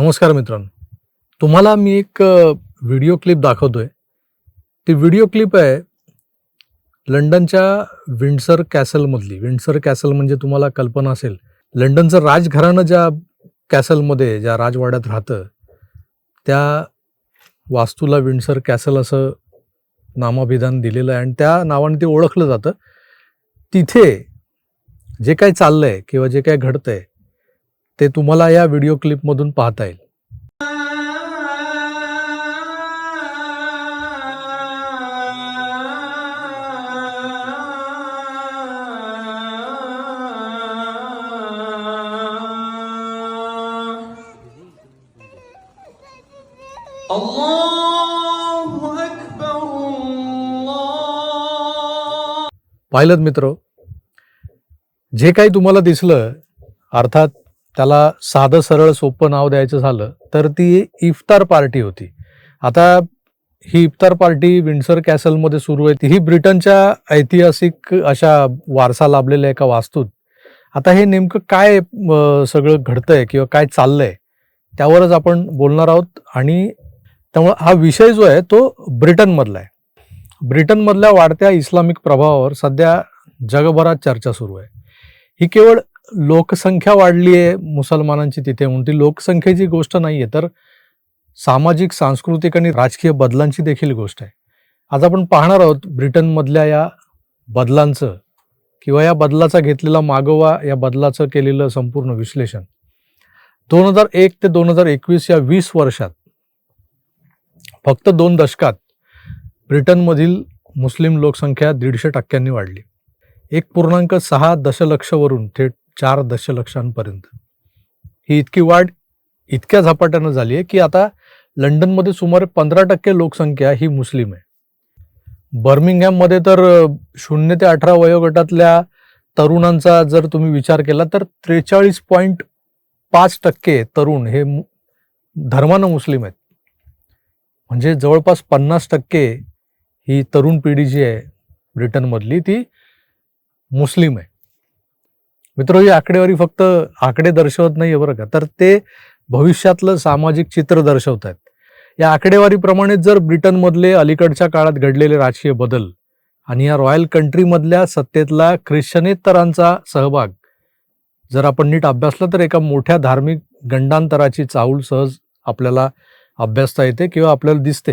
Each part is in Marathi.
नमस्कार मित्रांनो. तुम्हाला मी एक व्हिडिओ क्लिप दाखवतोय. ती व्हिडिओ क्लिप आहे लंडनच्या विंडसर कॅसलमधली विंडसर कॅसल म्हणजे तुम्हाला कल्पना असेल. लंडनचं राजघराणं ज्या कॅसलमध्ये ज्या राजवाड्यात राहतं त्या वास्तूला विंडसर कॅसल असं नामाभिधान दिलेलं आहे. आणि त्या नावाने ते ओळखलं जातं. तिथे जे काही चाललंय किंवा जे काय घडतंय ते तुम्हाला या व्हिडिओ क्लिपमधून पाहता येईल. पाहिलं मित्र जे काही तुम्हाला दिसलं अर्थात त्याला साधं सरळ सोपं नाव द्यायचं झालं तर ती इफ्तार पार्टी होती. आता ही इफ्तार पार्टी विंडसर कॅसलमध्ये सुरू आहे. ही ब्रिटनच्या ऐतिहासिक अशा वारसा लाभलेल्या एका वास्तूत. आता हे नेमकं काय सगळं घडतंय किंवा काय चाललंय त्यावरच आपण बोलणार आहोत. आणि त्यामुळे हा विषय जो आहे तो ब्रिटनमधला आहे. ब्रिटनमधल्या वाढत्या इस्लामिक प्रभावावर सध्या जगभरात चर्चा सुरू आहे. ही केवळ लोकसंख्या वाढली आहे मुसलमानांची तिथे म्हणून ती लोकसंख्येची गोष्ट नाही आहे तर सामाजिक सांस्कृतिक आणि राजकीय बदलांची देखील गोष्ट आहे. आज आपण पाहणार आहोत ब्रिटनमधल्या या बदलांचं किंवा या बदलाचा घेतलेला मागोवा या बदलाचं केलेलं संपूर्ण विश्लेषण. दोन हजार एक ते दोन हजार एकवीस या वीस वर्षात फक्त दोन दशकात ब्रिटनमधील मुस्लिम लोकसंख्या दीडशे टक्क्यांनी वाढली. एक पूर्णांक सहा दशलक्षवरून थेट चार दशलक्षांपर्यंत. ही इतकी वाढ इतक्या झपाट्यानं झाली आहे की आता लंडनमध्ये सुमारे पंधरा टक्के लोकसंख्या ही मुस्लिम आहे. बर्मिंगहॅममध्ये तर शून्य ते अठरा वयोगटातल्या तरुणांचा जर तुम्ही विचार केला तर त्रेचाळीस पॉईंट पाच टक्के तरुण हे मु- धर्मानं मुस्लिम आहेत. म्हणजे जवळपास पन्नास टक्के ही तरुण पिढी जी आहे ब्रिटनमधली ती मुस्लिम आहे. मित्र ही आकडेवारी फक्त आकडे दर्शवत नाही बरं का. तर ते भविष्यातलं सामाजिक चित्र दर्शवत आहेत. या आकडेवारीप्रमाणे जर ब्रिटनमधले अलीकडच्या काळात घडलेले राजकीय बदल आणि या रॉयल कंट्रीमधल्या सत्तेतला ख्रिश्चनेतरांचा सहभाग जर आपण नीट अभ्यासला तर एका मोठ्या धार्मिक गंडांतराची चाहूल सहज आपल्याला अभ्यासता येते किंवा आपल्याला दिसते.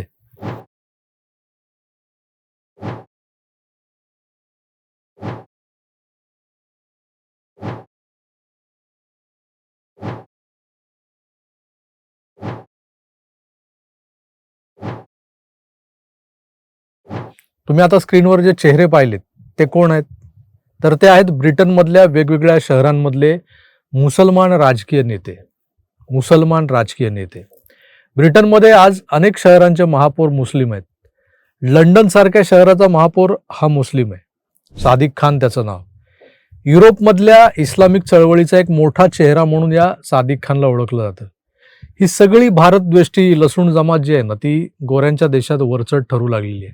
तुम्ही आता स्क्रीनवर जे चेहरे पाहिलेत ते कोण आहेत? तर ते आहेत ब्रिटनमधल्या वेगवेगळ्या शहरांमधले मुसलमान राजकीय नेते. मुसलमान राजकीय नेते. ब्रिटनमध्ये आज अनेक शहरांचे महापौर मुस्लिम आहेत. लंडन सारख्या शहराचा महापौर हा मुस्लिम आहे. सादिक खान त्याचं नाव. युरोपमधल्या इस्लामिक चळवळीचा एक मोठा चेहरा म्हणून या सादिक खानला ओळखलं जातं. ही सगळी भारतद्वेष्टी लसूण जमात जी आहे ना ती गोऱ्यांच्या देशात वरचढ ठरू लागलेली आहे.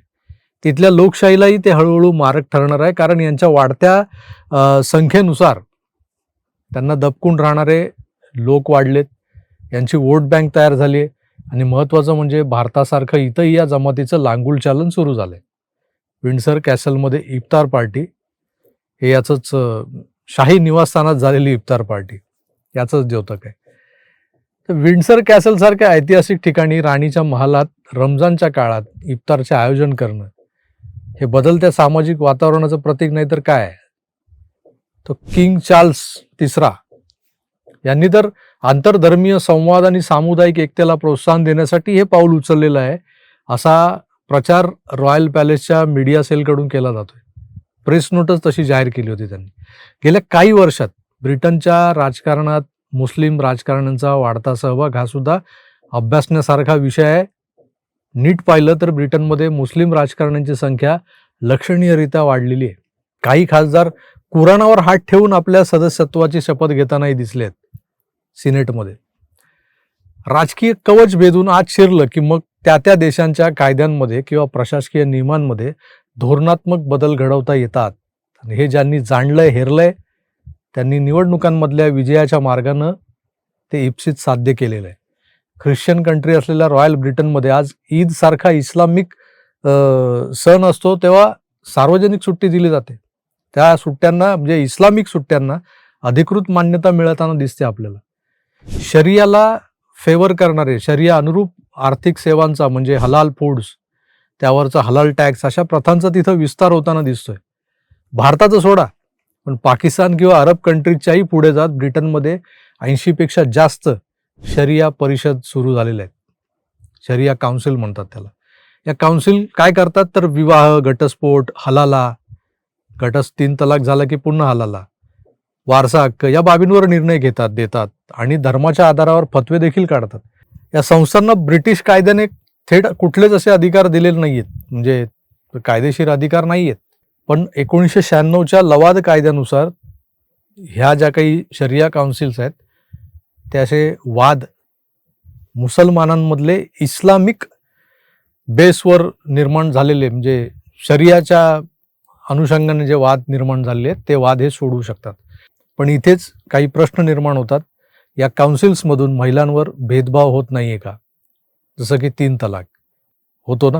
तिथल्या लोकशाहीलाही ते हळूहळू मारक ठरणार आहे. कारण यांच्या वाढत्या संख्येनुसार त्यांना दबकून राहणारे लोक वाढलेत. यांची वोट बँक तयार झाली आहे. आणि महत्त्वाचं म्हणजे भारतासारखं इथंही या जमातीचं लांगुल चालन सुरू झालंय. विंडसर कॅसलमध्ये इफ्तार पार्टी. हे याचंच शाही निवासस्थानात झालेली इफ्तार पार्टी. याचंच द्योतक आहे. तर विंडसर कॅसल सारख्या ऐतिहासिक ठिकाणी राणीच्या महालात रमजानच्या काळात इफ्तारचे आयोजन करणं हे बदलत्या सामाजिक वातावरणाचं प्रतीक नाही तर काय? तो किंग चार्ल्स तिसरा. यांनी तर आंतरधर्मीय संवाद आणि सामुदायिक एकतेला प्रोत्साहन देण्यासाठी हे पाऊल उचललेलं आहे असा प्रचार रॉयल पॅलेसच्या मीडिया सेलकडून केला जातोय. प्रेस नोटच तशी जाहीर केली होती त्यांनी. गेल्या काही वर्षात ब्रिटनच्या राजकारणात मुस्लिम राजकारण्यांचा वाढता सहभाग हा सुद्धा अभ्यासण्यासारखा विषय आहे. नीट पाहिलं तर ब्रिटनमध्ये मुस्लिम राजकारण्यांची संख्या लक्षणीयरित्या वाढलेली आहे. काही खासदार कुराणावर हात ठेवून आपल्या सदस्यत्वाची शपथ घेतानाही दिसलेत सिनेटमध्ये. राजकीय कवच भेदून आज शिरलं की मग त्या त्या देशांच्या कायद्यांमध्ये किंवा प्रशासकीय नियमांमध्ये धोरणात्मक बदल घडवता येतात. आणि हे ज्यांनी जाणलंय हेरलंय त्यांनी निवडणुकांमधल्या विजयाच्या मार्गानं ते इप्सित साध्य केलेलं आहे. ख्रिश्चन कंट्री असलेल्या रॉयल ब्रिटनमध्ये आज ईद सारखा इस्लामिक सण असतो तेव्हा सार्वजनिक सुट्टी दिली जाते. त्या सुट्ट्यांना म्हणजे इस्लामिक सुट्ट्यांना अधिकृत मान्यता मिळताना दिसते आपल्याला. शरियाला फेवर करणारे शरिया अनुरूप आर्थिक सेवांचा म्हणजे हलाल फूड्स त्यावरचा हलाल टॅक्स अशा प्रथांचा तिथं विस्तार होताना दिसतोय. भारताचं सोडा पण पाकिस्तान किंवा अरब कंट्रीजच्याही पुढे जात ब्रिटनमध्ये ऐंशीपेक्षा जास्त शरिया परिषद सुरू झालेल्या आहेत. शरिया काउन्सिल म्हणतात त्याला. या काउन्सिल काय करतात? तर विवाह घटस्फोट हलाला. घटस तीन तलाक झाला की पुन्हा हलाला. वारसा हक्क या बाबींवर निर्णय घेतात देतात आणि धर्माच्या आधारावर फतवे देखील काढतात. या संस्थांना ब्रिटिश कायद्याने थेट कुठलेच असे अधिकार दिलेले नाहीयेत. म्हणजे कायदेशीर अधिकार नाही आहेत पण एकोणीसशे शहाण्णवच्या लवाद कायद्यानुसार ह्या ज्या काही शरिया काउन्सिल्स आहेत ते असे वाद मुसलमानांमधले इस्लामिक बेसवर निर्माण झालेले म्हणजे शरियाच्या अनुषंगाने जे वाद निर्माण झालेले आहेत ते वाद हे सोडवू शकतात. पण इथेच काही प्रश्न निर्माण होतात. या काउन्सिल्समधून महिलांवर भेदभाव होत नाही आहे का? जसं की तीन तलाक. होतो ना?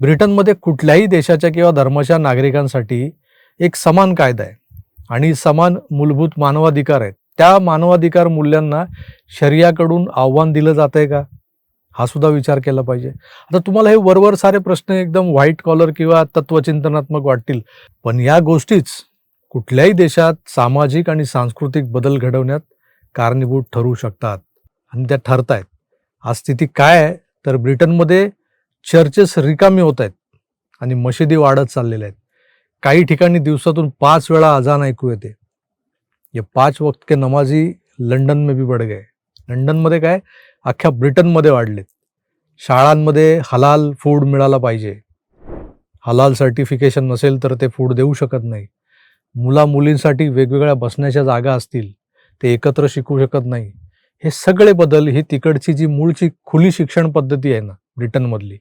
ब्रिटनमध्ये कुठल्याही देशाच्या किंवा धर्माच्या नागरिकांसाठी एक समान कायदा आहे. आणि समान मूलभूत मानवाधिकार आहेत. त्या मानवाधिकार मूल्यांना शर्याकडून आव्हान दिलं जात आहे का? हा सुद्धा विचार केला पाहिजे. आता तुम्हाला हे वरवर सारे प्रश्न एकदम व्हाईट कॉलर किंवा तत्वचिंतनात्मक वाटतील. पण या गोष्टीच कुठल्याही देशात सामाजिक आणि सांस्कृतिक बदल घडवण्यात कारणीभूत ठरू शकतात. आणि त्या ठरत आहेत आज स्थिती काय आहे? तर ब्रिटनमध्ये चर्चेस रिकामी होत आहेत आणि मशिदी वाढत चाललेल्या आहेत. काही ठिकाणी दिवसातून पाच वेळा अजान ऐकू येते. ये पाच वक्त के नमाजी लंडन में भी बढ़ गए। लंडनमध्ये काय? अख्ख्या ब्रिटनमध्ये वाढलेत। शाळांमध्ये हलाल फूड मिळाला पाहिजे। हलाल सर्टिफिकेशन नसेल तर ते फूड देऊ शकत नाही। मुला मुलींसाठी वेगवेगळ्या बसण्याच्या जागा असतील ते एकत्र शिकू शकत नाही। हे सगळे बदल ही तिकडची जी मूळची खुली शिक्षण पद्धती आहे ना ब्रिटनमधली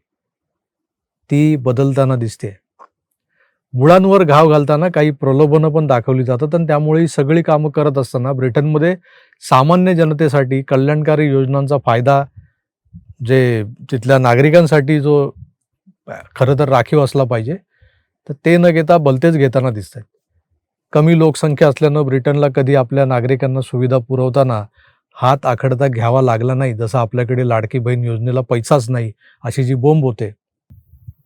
ती बदलताना दिसते. मुळांवर घाव घालताना काही प्रलोभनं पण दाखवली जातात आणि त्यामुळे ही सगळी कामं करत असताना ब्रिटनमध्ये सामान्य जनतेसाठी कल्याणकारी योजनांचा फायदा जे तिथल्या नागरिकांसाठी जो खरं तर राखीव असला पाहिजे तर ते न घेता भलतेच घेताना दिसत आहेत कमी लोकसंख्या असल्यानं ब्रिटनला कधी आपल्या नागरिकांना सुविधा पुरवताना हात आखडता घ्यावा लागला नाही जसं आपल्याकडे लाडकी बहीण योजनेला पैसाच नाही अशी जी बोंब होते.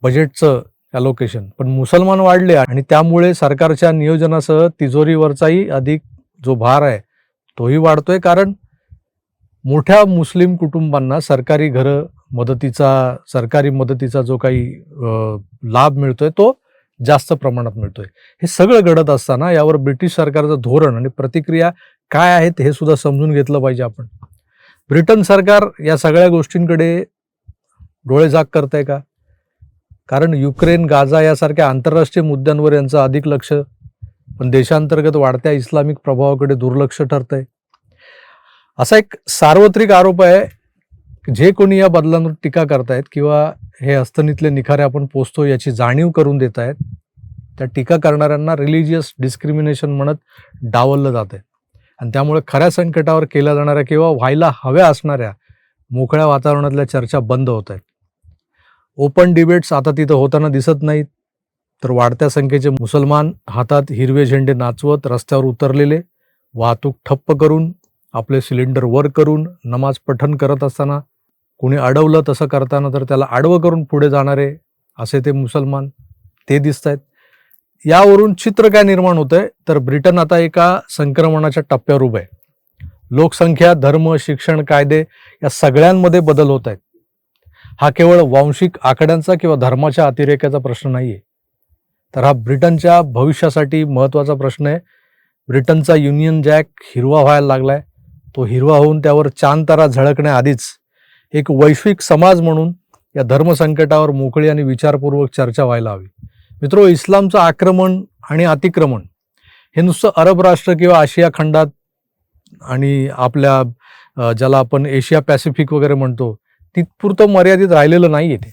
बजेटचं अलोकेशन पण मुसलमान वाढले आणि त्यामुळे सरकारच्या नियोजनासह तिजोरीवरचाही अधिक जो भार आहे तोही वाढतोय. कारण मोठ्या मुस्लिम कुटुंबांना सरकारी घरं मदतीचा सरकारी मदतीचा जो काही लाभ मिळतोय तो जास्त प्रमाणात मिळतोय. हे सगळं घडत असताना यावर ब्रिटिश सरकारचं धोरण आणि प्रतिक्रिया काय आहेत हे सुद्धा समजून घेतलं पाहिजे आपण. ब्रिटन सरकार या सगळ्या गोष्टींकडे डोळेझाक आहे का? कारण युक्रेन गाझा यासारख्या आंतरराष्ट्रीय मुद्द्यांवर यांचं अधिक लक्ष पण देशांतर्गत वाढत्या इस्लामिक प्रभावाकडे दुर्लक्ष ठरतंय. असा एक सार्वत्रिक आरोप आहे जे कोणी या बदलांवर टीका करतायत किंवा हे अस्तनीतले निखारे आपण पोचतो याची जाणीव करून देत आहेत त्या टीका करणाऱ्यांना रिलिजियस डिस्क्रिमिनेशन म्हणत डावललं जात आहे आणि त्यामुळे खऱ्या संकटावर केल्या जाणाऱ्या किंवा व्हायला हव्या असणाऱ्या मोकळ्या वातावरणातल्या चर्चा बंद होत आहेत. ओपन डिबेट्स आता तिथं होताना दिसत नाहीत. तर वाढत्या संख्येचे मुसलमान हातात हिरवे झेंडे नाचवत रस्त्यावर उतरलेले वाहतूक ठप्प करून आपले सिलेंडर वर करून नमाज पठण करत असताना कुणी अडवलं तसं करताना तर त्याला आडवं करून पुढे जाणारे असे ते मुसलमान ते दिसत आहेत यावरून चित्र काय निर्माण होतंय? तर ब्रिटन आता एका संक्रमणाच्या टप्प्यावर उभं आहे. लोकसंख्या धर्म शिक्षण कायदे या सगळ्यांमध्ये बदल होत आहेत. हा केवळ वांशिक आकड्यांचा किंवा धर्माच्या अतिरेकाचा प्रश्न नाही आहे तर हा ब्रिटनच्या भविष्यासाठी महत्त्वाचा प्रश्न आहे. ब्रिटनचा युनियन जॅक हिरवा व्हायला लागलाय. तो हिरवा होऊन त्यावर चांदतारा झळकण्याआधीच एक वैश्विक समाज म्हणून या धर्मसंकटावर मोकळी आणि विचारपूर्वक चर्चा व्हायला हवी. मित्रो इस्लामचं आक्रमण आणि अतिक्रमण हे नुसतं अरब राष्ट्र किंवा आशिया खंडात आणि आपल्या ज्याला आपण एशिया पॅसिफिक वगैरे म्हणतो तिथपुरतं मर्यादित राहिलेलं नाही आहे ते.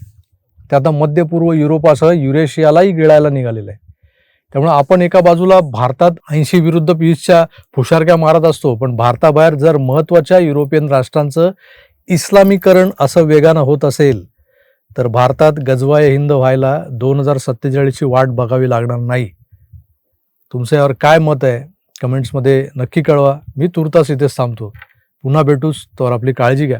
ते आता मध्य पूर्व युरोपासह युरेशियालाही गिळायला निघालेलं आहे. त्यामुळे आपण एका बाजूला भारतात ऐंशी विरुद्ध पीसच्या फुशारक्या मारत असतो पण भारताबाहेर जर महत्त्वाच्या युरोपियन राष्ट्रांचं इस्लामीकरण असं वेगानं होत असेल तर भारतात गजवाय हिंद व्हायला दोन हजार सत्तेचाळीसची वाट बघावी लागणार नाही. तुमचं यावर काय मत आहे? कमेंट्समध्ये नक्की कळवा. मी तुर्तास इथेच थांबतो. पुन्हा भेटूच तर आपली काळजी घ्या.